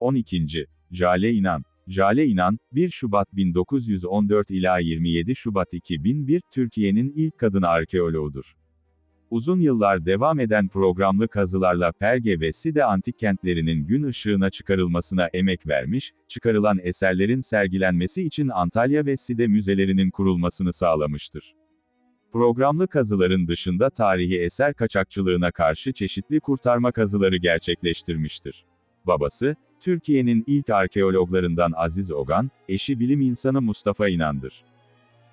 12. Jale İnan Jale İnan, 1 Şubat 1914 ila 27 Şubat 2001, Türkiye'nin ilk kadın arkeoloğudur. Uzun yıllar devam eden programlı kazılarla Perge ve Side antik kentlerinin gün ışığına çıkarılmasına emek vermiş, çıkarılan eserlerin sergilenmesi için Antalya ve Side müzelerinin kurulmasını sağlamıştır. Programlı kazıların dışında tarihi eser kaçakçılığına karşı çeşitli kurtarma kazıları gerçekleştirmiştir. Babası, Türkiye'nin ilk arkeologlarından Aziz Ogan, eşi bilim insanı Mustafa İnan'dır.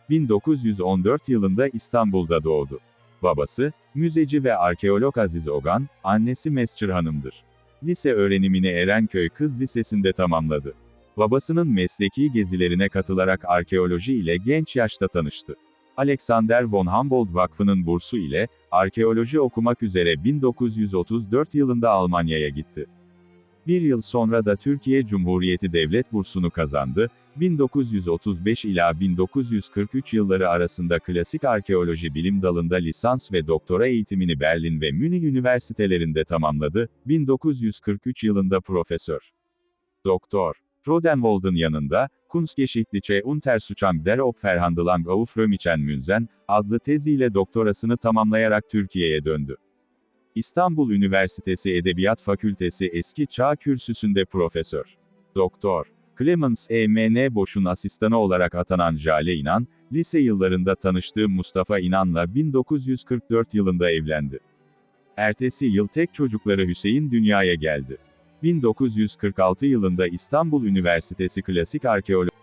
1914 yılında İstanbul'da doğdu. Babası, müzeci ve arkeolog Aziz Ogan, annesi Mesçir Hanım'dır. Lise öğrenimini Erenköy Kız Lisesi'nde tamamladı. Babasının mesleki gezilerine katılarak arkeoloji ile genç yaşta tanıştı. Alexander von Humboldt Vakfı'nın bursu ile, arkeoloji okumak üzere 1934 yılında Almanya'ya gitti. Bir yıl sonra da Türkiye Cumhuriyeti Devlet Bursunu kazandı, 1935 ila 1943 yılları arasında klasik arkeoloji bilim dalında lisans ve doktora eğitimini Berlin ve Münih üniversitelerinde tamamladı, 1943 yılında profesör. Doktor. Rodenwald'ın yanında, Kunstgeschichtliche Untersuchung der Opferhandlung auf Römischen Münzen, adlı teziyle doktorasını tamamlayarak Türkiye'ye döndü. İstanbul Üniversitesi Edebiyat Fakültesi Eski Çağ Kürsüsü'nde profesör. Doktor. Clemens E.M.N. Boş'un asistanı olarak atanan Jale İnan, lise yıllarında tanıştığı Mustafa İnan'la 1944 yılında evlendi. Ertesi yıl tek çocukları Hüseyin dünyaya geldi. 1946 yılında İstanbul Üniversitesi Klasik Arkeoloji